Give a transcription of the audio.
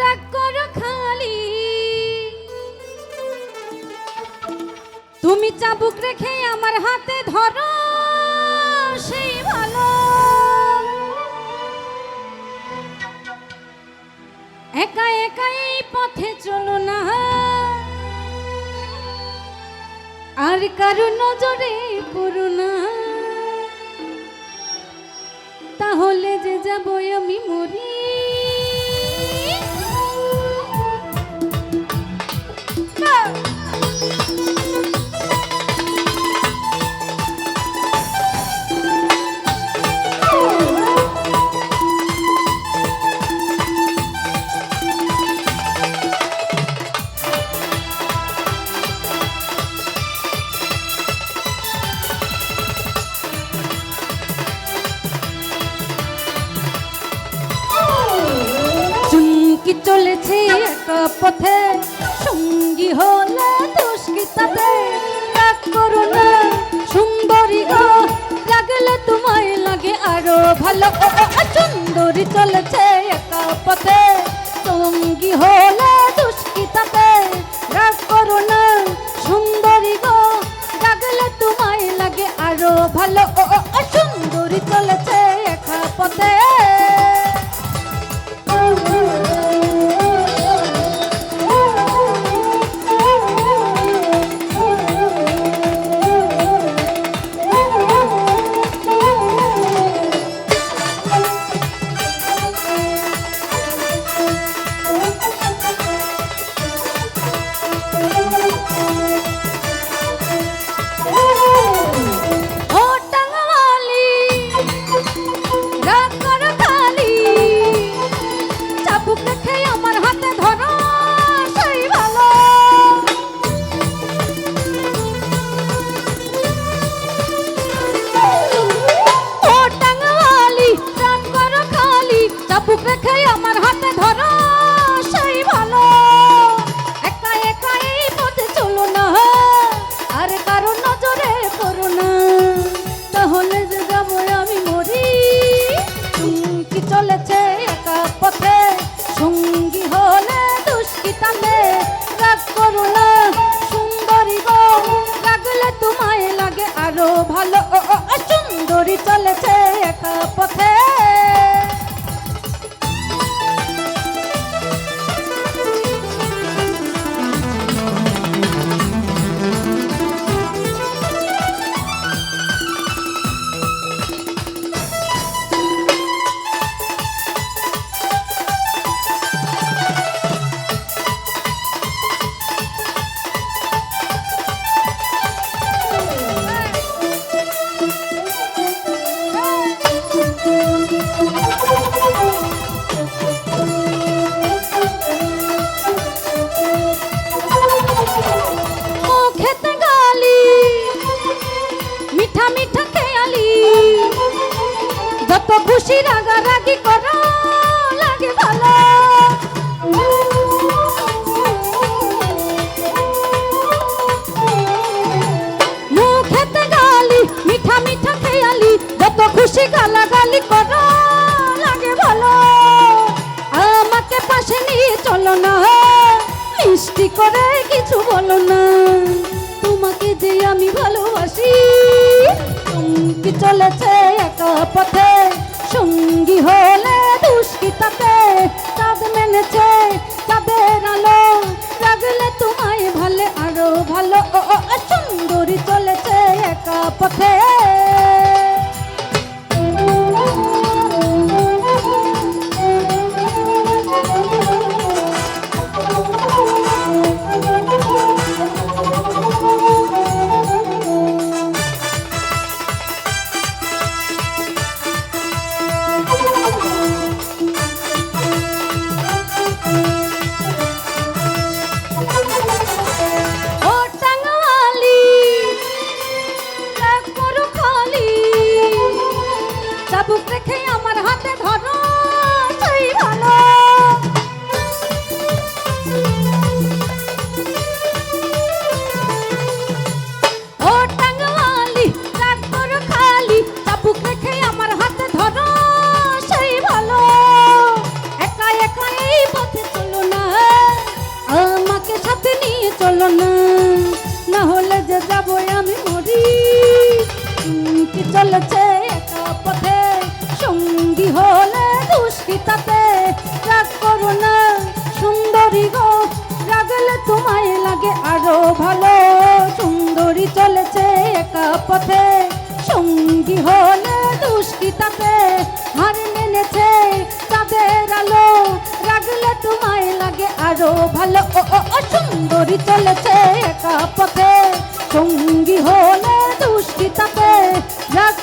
রাগ করো খালি। তুমি চাবুক রেখে আমার হাতে ধরো, সেই ভালো। একা একা এই পথে চলো না। আর কারও নজরে পড়ো না। তাহলে যে যাব আমি মরি চলেছে এক পথে। সঙ্গী হলে দুষ্কৃতাতে রাগ করো না, সুন্দরী গো, লাগলে তোমায় লাগে আরও ভালো। সুন্দরী চলেছে একা পথে। সঙ্গী হলে চলেছে একা পথে খুশি রাগারাগি করো, লাগে ভালো। মুখেতে গালি, মিঠা মিঠা খেয়ালি, যত খুশি গালাগালি করো, লাগে ভালো। আমাকে পাশে নিয়ে চলো না, মিষ্টি করে কিছু বলো না। তোমাকে চলেছে একা পথে। পথে দুষ্কৃতাতে রাগ করো না, সুন্দরী গো রাগলে তোমায় লাগে আরও ভালো। সুন্দরী চলেছে একা পথে, সঙ্গী হলে দুষ্কৃতাতে। হার মেনেছে তাদের আলো রাগলে তোমায় লাগে আরও ভালো। ও ও সুন্দরী চলেছে একা পথে, সঙ্গী হলে দুষ্কৃতাতে। রাগ